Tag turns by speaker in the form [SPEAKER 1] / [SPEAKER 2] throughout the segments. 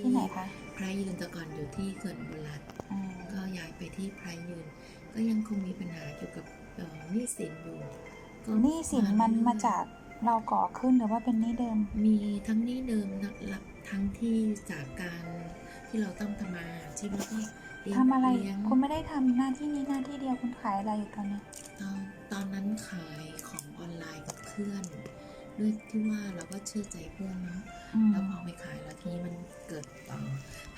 [SPEAKER 1] ที่ไหนคะ
[SPEAKER 2] ไพรยืนแต่ก่อนอยู่ที่เขื่อนอุบลรัตน์
[SPEAKER 1] อืม
[SPEAKER 2] ก็ย้ายไปที่ไพรยืน ก็ยังคงมีปัญหาเกี่ยวกับเอ่อหนี้สินอยู่ก็
[SPEAKER 1] หนี่สินมัน
[SPEAKER 2] เรื่อยๆ
[SPEAKER 1] มาจากเราก่อขึ้นหรือว่าเป็นหนี่เดิม
[SPEAKER 2] มีทั้งหนี้เดิมนะและทั้งที่จากการที่เราต้องทำมาหาอาชีพแล้วก็เลี้ยง
[SPEAKER 1] ทำอะไร
[SPEAKER 2] เลี้ยง
[SPEAKER 1] คุณไม่ได้ทำหน้าที่นี้หน้าที่เดียวคุณขายอะไรอยู่ตอนนี้
[SPEAKER 2] ตอนตอนนั้นขายของออนไลน์กับเพื่อน ด้วยที่ว่าเราก็เชื่อใจเพื่อนเนาะ
[SPEAKER 1] อืม
[SPEAKER 2] แล้วพอไปขายแล้วทีนี้มันเกิดเอ่อ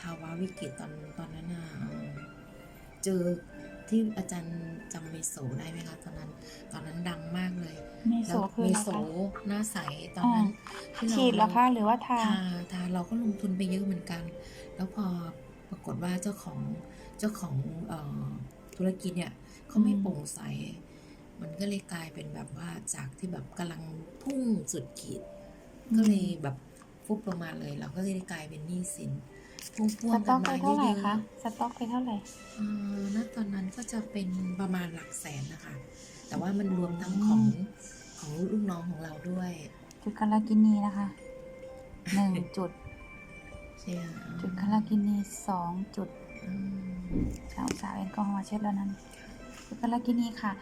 [SPEAKER 2] ภาวะวิกฤตตอนตอนนั้นน่ะเอ่อเจอที่อาจารย์จำเมโสได้ไหมคะตอนนั้น ตอนนั้นดังมากเลย
[SPEAKER 1] เมโซ
[SPEAKER 2] แล้ว
[SPEAKER 1] คือ
[SPEAKER 2] เม
[SPEAKER 1] อะไร
[SPEAKER 2] โส
[SPEAKER 1] คะ
[SPEAKER 2] หน้าใสตอนนั้นที่เรา
[SPEAKER 1] ฉีดเหรอคะหรือว่าทา
[SPEAKER 2] ทาทาเราก็ลงทุนไปเยอะเหมือนกัน แล้วพอปรากฏว่าเจ้าของเจ้าของเออธุรกิจเนี่ยเขาไม่
[SPEAKER 1] อืม
[SPEAKER 2] โปร่งใส มันก็เลยกลายเป็นแบบว่าจากที่แบบกำลังพุ่งสุดขีด ก็เลยแบบฟุบลงมาเลย เราก็เลยกลายเป็นหนี้สินพุ่งพ่ว
[SPEAKER 1] ส
[SPEAKER 2] ง
[SPEAKER 1] ต็
[SPEAKER 2] กั
[SPEAKER 1] อนก
[SPEAKER 2] มา
[SPEAKER 1] ไป
[SPEAKER 2] เย
[SPEAKER 1] เท่าไหร่
[SPEAKER 2] อะ
[SPEAKER 1] คะสต็อกไปเท่าไหร่
[SPEAKER 2] ๆเอ่อณตอนนั้นก็จะเป็นประมาณหลักแสนนะคะ แต่ว่ามันรวมทั้งของของลูกน้องของเราด้วย
[SPEAKER 1] จุดคารากินีนะคะหนึ่งจุด
[SPEAKER 2] ใช่ไหม
[SPEAKER 1] จุดคารากินีสองจุด
[SPEAKER 2] อืม
[SPEAKER 1] สาวสาวแอลกอฮอล์เช็ดแล้วนั้นจุดคารากินีค่ะ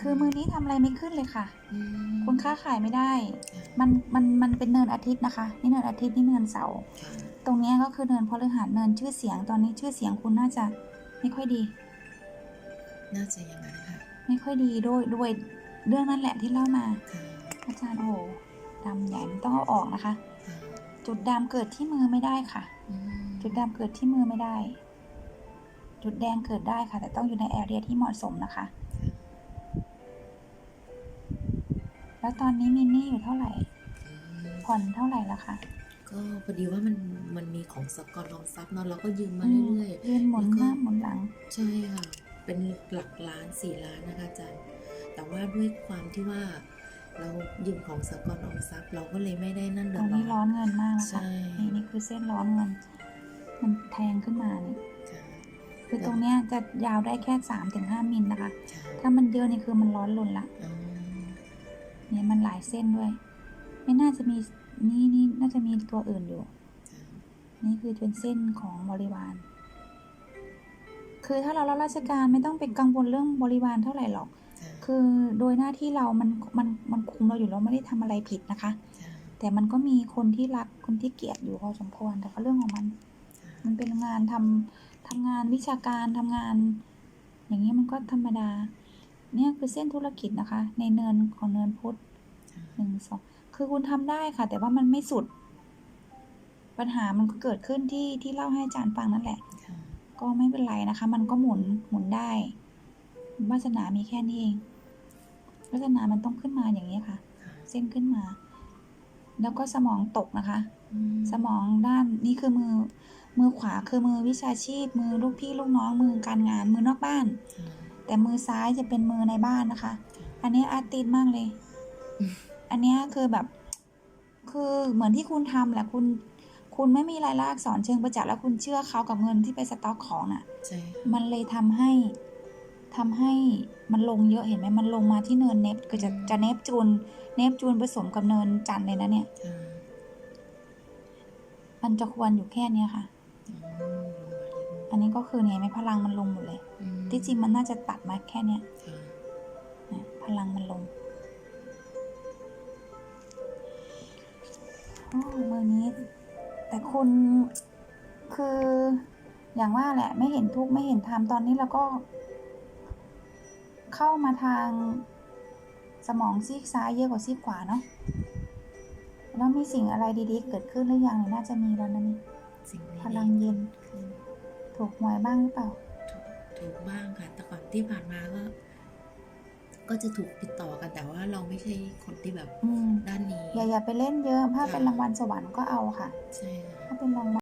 [SPEAKER 1] คือมือนี้ทำอะไรไม่ขึ้นเลยค่ะ
[SPEAKER 2] อืม
[SPEAKER 1] คุณค้าขายไม่ได้
[SPEAKER 2] ค่ะ
[SPEAKER 1] มันมันมันเป็นเนินอาทิตย์นะคะ นี่เนินอาทิตย์นี่เนินเสาร์
[SPEAKER 2] ค่ะ
[SPEAKER 1] ตรงเนี้ยก็คือเนินพฤหัสเนินชื่อเสียงตอนนี้ชื่อเสียงคุณน่าจะไม่ค่อยดี
[SPEAKER 2] น่าจะอย่างนั้นค่ะ
[SPEAKER 1] ไม่ค่อยดีด้วยด้วยเรื่องนั้นแหละที่เล่ามา
[SPEAKER 2] ค่ะ
[SPEAKER 1] อาจารย์โอ้โหดำใหญ่มันต้องเอาออกนะคะ
[SPEAKER 2] ค่ะ
[SPEAKER 1] จุดดำเกิดที่มือไม่ได้ค่ะ
[SPEAKER 2] อืม
[SPEAKER 1] จุดดำเกิดที่มือไม่ได้ จุดแดงเกิดได้ค่ะ แต่ต้องอยู่ในแอเรียที่เหมาะสมนะคะ แล้วตอนนี้มินนี่อยู่เท่าไหร่
[SPEAKER 2] อืม
[SPEAKER 1] ผ่อนเท่าไหร่แล้วคะ
[SPEAKER 2] ก็พอดีว่ามันมันมีของสกอตลองซับเนาะเราก็ยืมมา
[SPEAKER 1] อืม
[SPEAKER 2] เรื่อย
[SPEAKER 1] ยืนหมุน
[SPEAKER 2] แล้วก็
[SPEAKER 1] หน้าหมุนหลัง
[SPEAKER 2] ๆใช่ค่ะ เป็นหลักล้านสี่ล้านนะคะอาจารย์ แต่ว่าด้วยความที่ว่าเรายืมของสกอตลองซับเราก็เลยไม่ได้นั่น
[SPEAKER 1] ต
[SPEAKER 2] เดื
[SPEAKER 1] ร
[SPEAKER 2] อด
[SPEAKER 1] ง
[SPEAKER 2] ร้
[SPEAKER 1] นี้ร้
[SPEAKER 2] อ
[SPEAKER 1] อนนเงินมากนะคะ
[SPEAKER 2] ใช่
[SPEAKER 1] นี่นี่คือเส้นร้อนเงิน มันแทงขึ้นมานี่
[SPEAKER 2] ค่ะ
[SPEAKER 1] คือตรงเนี้ยจะยาวได้แค่สามถึงห้ามิลนะคะ
[SPEAKER 2] ค่ะ
[SPEAKER 1] ถ้ามันเยอะนี่คือมันร้อนลนละ
[SPEAKER 2] อืม
[SPEAKER 1] เนี่ยมันหลายเส้นด้วย ไม่น่าจะมีนี่นี่น่าจะมีตัวอื่นอยู่
[SPEAKER 2] ค่ะ
[SPEAKER 1] นี่คือเป็นเส้นของบริวาร คือถ้าเรารับราชการไม่ต้องไปกังวลเรื่องบริวารเท่าไหร่หรอก
[SPEAKER 2] ค่ะ
[SPEAKER 1] คือโดยหน้าที่เรามันมันมันคุมเราอยู่เราไม่ได้ทำอะไรผิดนะคะ
[SPEAKER 2] ค่ะ
[SPEAKER 1] แต่มันก็มีคนที่รักคนที่เกลียดอยู่พอสมควรแต่ก็เรื่องของมัน
[SPEAKER 2] ค่ะ
[SPEAKER 1] มันเป็นงานทำทำงานวิชาการทำงาน อย่างนี้มันก็ธรรมดา เนี่ยคือเส้นธุรกิจนะคะ ในเนินของเนินพุทธ
[SPEAKER 2] ค่ะ
[SPEAKER 1] หนึ่งสองคือคุณทำได้ค่ะ แต่ว่ามันไม่สุด ปัญหามันก็เกิดขึ้นที่ที่เล่าให้อาจารย์ฟังนั่นแหละ
[SPEAKER 2] ค่ะ
[SPEAKER 1] ก็ไม่เป็นไรนะคะ มันก็หมุนหมุนได้วาสนามีแค่นี้เองวาสนามันต้องขึ้นมาอย่างนี้ค่ะ
[SPEAKER 2] ค่ะ
[SPEAKER 1] เส้นขึ้นมา แล้วก็สมองตกนะคะ
[SPEAKER 2] อืม
[SPEAKER 1] สมองด้านนี่คือมือ มือขวาคือมือวิชาชีพ มือลูกพี่ลูกน้องมือการงานมือนอกบ้าน
[SPEAKER 2] ค่ะ
[SPEAKER 1] แต่มือซ้ายจะเป็นมือในบ้านนะคะ
[SPEAKER 2] ค่ะ
[SPEAKER 1] อันนี้อาร์ติสมากเลย
[SPEAKER 2] อืม
[SPEAKER 1] อันเนี้ยคือแบบ คือเหมือนที่คุณทำแหละคุณ คุณไม่มีรายลักษณ์อักษรเชิงประจักษ์แล้วคุณเชื่อเขากับเงินที่ไปสต็อกของน่ะ
[SPEAKER 2] ใช่
[SPEAKER 1] มันเลยทำให้ทำให้มันลงเยอะเห็นไหมมันลงมาที่เนินเนปคือจะจะเนปจูนเนปจูนผสมกับเนินจันทร์เลยนะเนี่ย
[SPEAKER 2] ค่ะ
[SPEAKER 1] มันจะควรอยู่แค่เนี้ยค่ะ
[SPEAKER 2] อืม
[SPEAKER 1] อันนี้ก็คือเนี่ยไหมพลังมันลงหมดเลย
[SPEAKER 2] อืม
[SPEAKER 1] ที่จริงมันน่าจะตัดมาแค่เนี้ย
[SPEAKER 2] ค่ะ
[SPEAKER 1] นะพลังมันลงโอ้เมื่อนี้ แต่คุณคืออย่างว่าแหละ ไม่เห็นทุกข์ไม่เห็นธรรมตอนนี้เราก็ เข้ามาทางสมองซีกซ้ายเยอะกว่าซีกขวาเนาะแล้วมีสิ่งอะไรดีๆ เกิดขึ้นหรือยังเนี่ยน่าจะมีแล้วนะนี่
[SPEAKER 2] สิ่งนี้
[SPEAKER 1] พลังเย็น
[SPEAKER 2] คือ
[SPEAKER 1] ถูกหวยบ้างหรือเปล่า
[SPEAKER 2] ถูกถูกบ้างค่ะแต่ก่อนที่ผ่านมาก็ ก็จะถูกติดต่อกันแต่ว่าเราไม่ใช่คนที่แบบ
[SPEAKER 1] อืม
[SPEAKER 2] ด้านนี้
[SPEAKER 1] อย่าอย่าไปเล่นเยอะ ถ้า
[SPEAKER 2] ค่ะ
[SPEAKER 1] เป็นรางวัลสวรรค์ก็เอาค่ะ
[SPEAKER 2] ใช่ค่ะ
[SPEAKER 1] ถ้าเป็นรางวัล